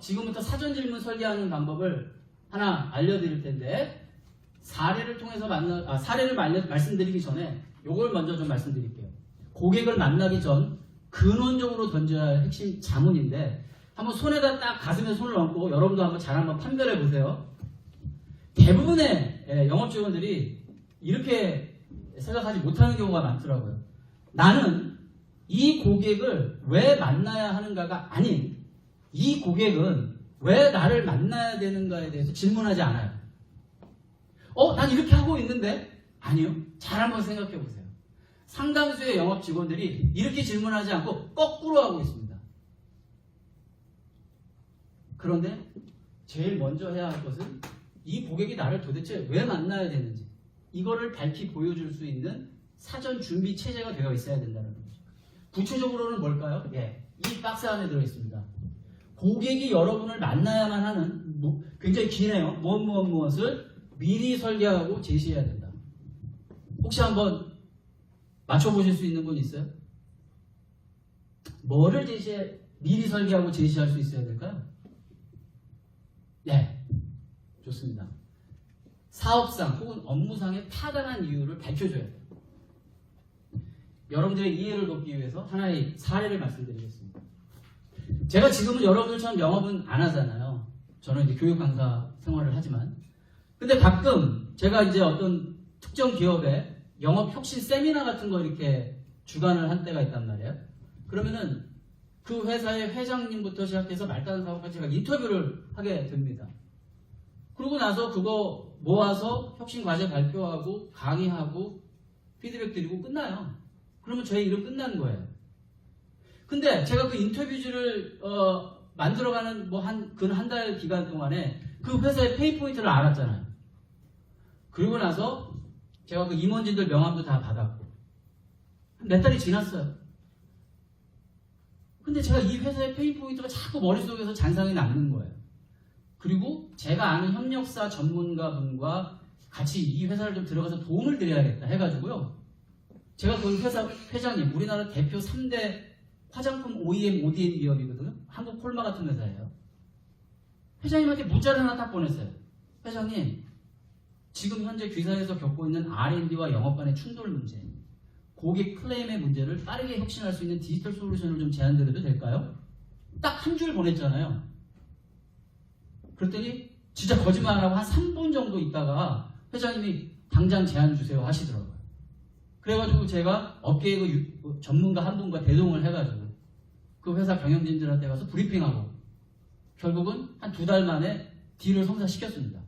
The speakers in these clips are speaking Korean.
지금부터 사전 질문 설계하는 방법을 하나 알려드릴 텐데 사례를 통해서 만나 아, 사례를 말려, 말씀드리기 전에 요걸 먼저 좀 말씀드릴게요. 고객을 만나기 전 근원적으로 던져야 할 핵심 자문인데 한번 손에다 딱 가슴에 손을 얹고 여러분도 한번 잘 한번 판별해 보세요. 대부분의 예, 영업 직원들이 이렇게 생각하지 못하는 경우가 많더라고요. 나는 이 고객을 왜 만나야 하는가가 아닌 이 고객은 왜 나를 만나야 되는가에 대해서 질문하지 않아요. 어, 난 이렇게 하고 있는데? 아니요. 잘 한번 생각해 보세요. 상당수의 영업 직원들이 이렇게 질문하지 않고 거꾸로 하고 있습니다. 그런데 제일 먼저 해야 할 것은 이 고객이 나를 도대체 왜 만나야 되는지 이거를 밝히 보여줄 수 있는 사전 준비 체제가 되어 있어야 된다는 거죠. 구체적으로는 뭘까요? 예, 이 박스 안에 들어 있습니다. 고객이 여러분을 만나야만 하는 뭐, 굉장히 기네요. 무엇 무엇 무엇을 미리 설계하고 제시해야 된다. 혹시 한번 맞춰보실 수 있는 분 있어요? 뭐를 제시해 미리 설계하고 제시할 수 있어야 될까요? 네, 좋습니다. 사업상 혹은 업무상의 타당한 이유를 밝혀줘야 돼요. 여러분들의 이해를 돕기 위해서 하나의 사례를 말씀드리겠습니다. 제가 지금은 여러분들처럼 영업은 안 하잖아요. 저는 이제 교육 강사 생활을 하지만. 근데 가끔 제가 이제 어떤 특정 기업에 영업 혁신 세미나 같은 거 이렇게 주관을 한 때가 있단 말이에요. 그러면은 그 회사의 회장님부터 시작해서 말단 사업까지 제가 인터뷰를 하게 됩니다. 그러고 나서 그거 모아서 혁신 과제 발표하고 강의하고 피드백 드리고 끝나요. 그러면 저희 일은 끝난 거예요. 근데 제가 그 인터뷰지를 어, 만들어가는 뭐 한 근 한 달 기간 동안에 그 회사의 페이 포인트를 알았잖아요. 그리고 나서 제가 그 임원진들 명함도 다 받았고 몇 달이 지났어요. 근데 제가 이 회사의 페이 포인트가 자꾸 머릿속에서 잔상이 남는 거예요. 그리고 제가 아는 협력사 전문가분과 같이 이 회사를 좀 들어가서 도움을 드려야겠다 해가지고요. 제가 그 회사 회장님, 우리나라 대표 3대 화장품 OEM, ODM 기업이거든요. 한국 콜마 같은 회사예요. 회장님한테 문자를 하나 딱 보냈어요. 회장님, 지금 현재 귀사에서 겪고 있는 R&D와 영업 간의 충돌 문제, 고객 클레임의 문제를 빠르게 혁신할 수 있는 디지털 솔루션을 좀 제안드려도 될까요? 딱 한 줄 보냈잖아요. 그랬더니 진짜 거짓말 안 하고 한 3분 정도 있다가 회장님이 당장 제안 주세요 하시더라고요. 그래가지고 제가 업계의 그 유- 그 전문가 한 분과 대동을 해가지고 그 회사 경영진들한테 가서 브리핑하고 결국은 한 두 달 만에 딜을 성사시켰습니다.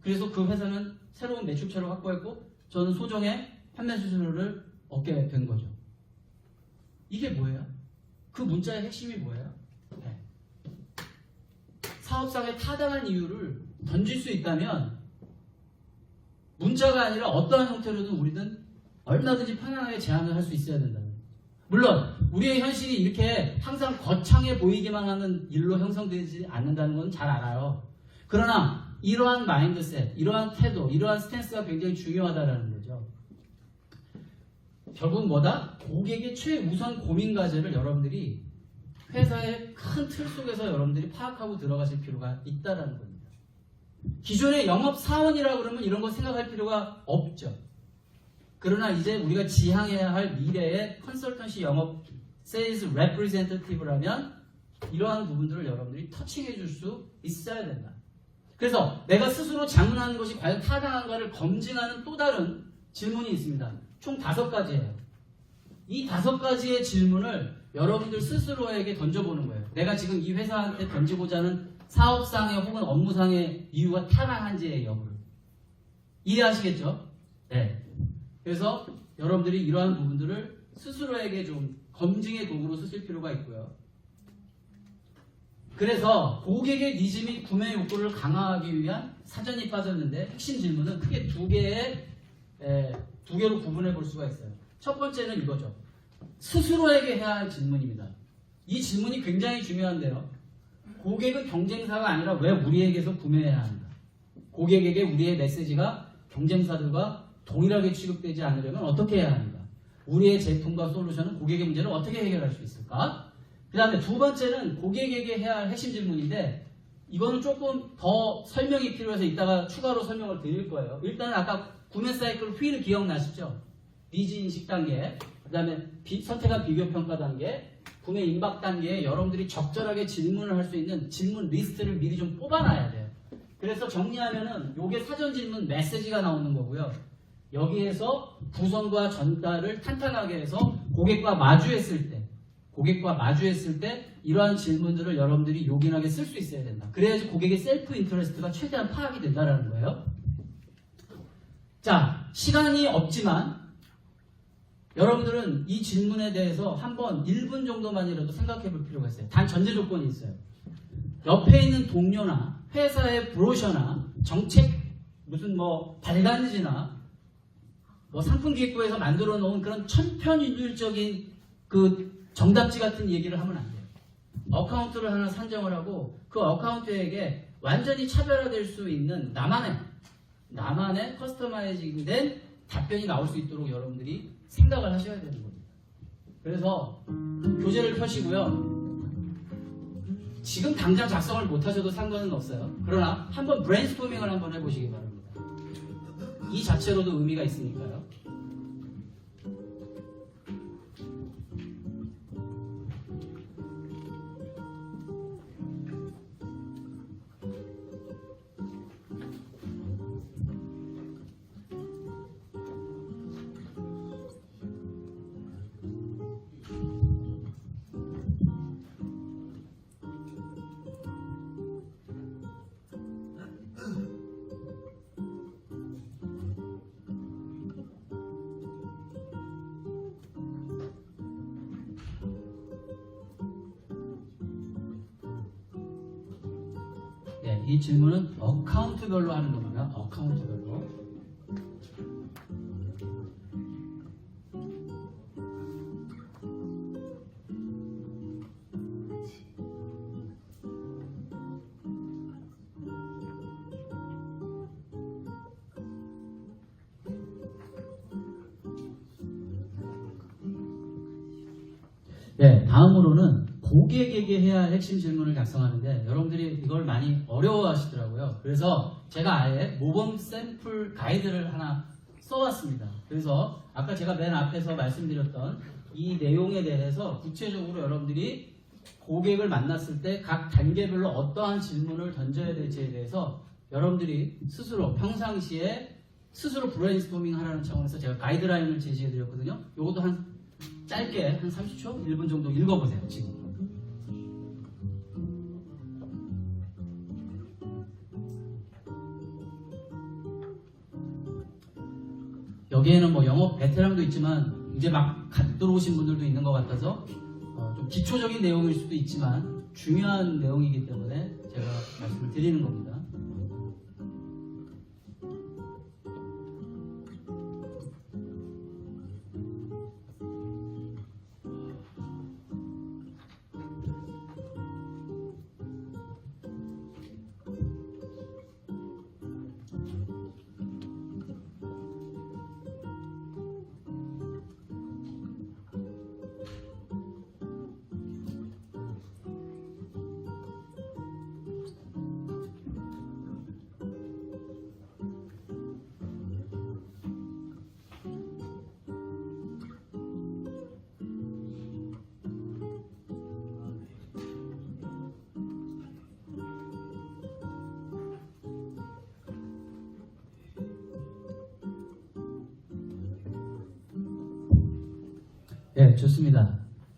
그래서 그 회사는 새로운 매출처를 확보했고 저는 소정의 판매 수수료를 얻게 된 거죠. 이게 뭐예요? 그 문자의 핵심이 뭐예요? 네. 사업상의 타당한 이유를 던질 수 있다면 문자가 아니라 어떠한 형태로든 우리는 얼마든지 편안하게 제안을 할 수 있어야 된다는. 물론 우리의 현실이 이렇게 항상 거창해 보이기만 하는 일로 형성되지 않는다는 건 잘 알아요. 그러나 이러한 마인드셋, 이러한 태도, 이러한 스탠스가 굉장히 중요하다는 거죠. 결국 뭐다? 고객의 최우선 고민 과제를 여러분들이 회사의 큰 틀 속에서 여러분들이 파악하고 들어가실 필요가 있다라는 겁니다. 기존의 영업 사원이라 그러면 이런 거 생각할 필요가 없죠. 그러나 이제 우리가 지향해야 할 미래의 컨설턴시 영업 세일즈 레프리젠터티브라면 이러한 부분들을 여러분들이 터칭해 줄 수 있어야 된다. 그래서 내가 스스로 장문하는 것이 과연 타당한가를 검증하는 또 다른 질문이 있습니다. 총 다섯 가지예요. 이 다섯 가지의 질문을 여러분들 스스로에게 던져보는 거예요. 내가 지금 이 회사한테 던지고자 하는 사업상의 혹은 업무상의 이유가 타당한지의 여부를. 이해하시겠죠? 네. 그래서 여러분들이 이러한 부분들을 스스로에게 좀 검증의 도구로 쓰실 필요가 있고요. 그래서 고객의 니즈 및 구매 욕구를 강화하기 위한 사전이 빠졌는데 핵심 질문은 크게 두 개의 에, 두 개로 구분해 볼 수가 있어요. 첫 번째는 이거죠. 스스로에게 해야 할 질문입니다. 이 질문이 굉장히 중요한데요. 고객은 경쟁사가 아니라 왜 우리에게서 구매해야 하는가? 고객에게 우리의 메시지가 경쟁사들과 동일하게 취급되지 않으려면 어떻게 해야 하는가? 우리의 제품과 솔루션은 고객의 문제를 어떻게 해결할 수 있을까? 그 다음에 두 번째는 고객에게 해야 할 핵심 질문인데 이거는 조금 더 설명이 필요해서 이따가 추가로 설명을 드릴 거예요. 일단 아까 구매 사이클 휠 기억나시죠? 니즈 인식 단계, 그 다음에 선택한 비교 평가 단계, 구매 임박 단계에 여러분들이 적절하게 질문을 할 수 있는 질문 리스트를 미리 좀 뽑아놔야 돼요. 그래서 정리하면은 요게 사전 질문 메시지가 나오는 거고요. 여기에서 구성과 전달을 탄탄하게 해서 고객과 마주했을 때, 고객과 마주했을 때 이러한 질문들을 여러분들이 요긴하게 쓸 수 있어야 된다. 그래야지 고객의 셀프 인터레스트가 최대한 파악이 된다는 거예요. 자, 시간이 없지만 여러분들은 이 질문에 대해서 한번 1분 정도만이라도 생각해 볼 필요가 있어요. 단 전제 조건이 있어요. 옆에 있는 동료나 회사의 브로셔나 정책 무슨 뭐 발간지나 뭐 상품기획부에서 만들어 놓은 그런 천편일률적인 그 정답지 같은 얘기를 하면 안 돼요. 어카운트를 하나 산정을 하고 그 어카운트에게 완전히 차별화될 수 있는 나만의 나만의 커스터마이징된 답변이 나올 수 있도록 여러분들이 생각을 하셔야 되는 겁니다. 그래서 교재를 펴시고요. 지금 당장 작성을 못 하셔도 상관은 없어요. 그러나 한번 브레인스토밍을 한번 해보시기 바랍니다. 이 자체로도 의미가 있으니까요. 이 질문은 어카운트별로 하는 겁니다. 어카운트별로. 네, 다음으로는 고객에게 해야 할 핵심 질문을 작성하는데 여러분들이 이걸 많이 어려워하시더라고요. 그래서 제가 아예 모범 샘플 가이드를 하나 써왔습니다. 그래서 아까 제가 맨 앞에서 말씀드렸던 이 내용에 대해서 구체적으로 여러분들이 고객을 만났을 때 각 단계별로 어떠한 질문을 던져야 될지에 대해서 여러분들이 스스로 평상시에 스스로 브레인스토밍 하라는 차원에서 제가 가이드라인을 제시해 드렸거든요. 이것도 한 짧게 한 30초, 1분 정도 읽어보세요, 지금. 여기에는 뭐 영업 베테랑도 있지만 이제 막 갓 들어오신 분들도 있는 것 같아서 어, 좀 기초적인 내용일 수도 있지만 중요한 내용이기 때문에 제가 말씀을 드리는 겁니다. 네, 좋습니다.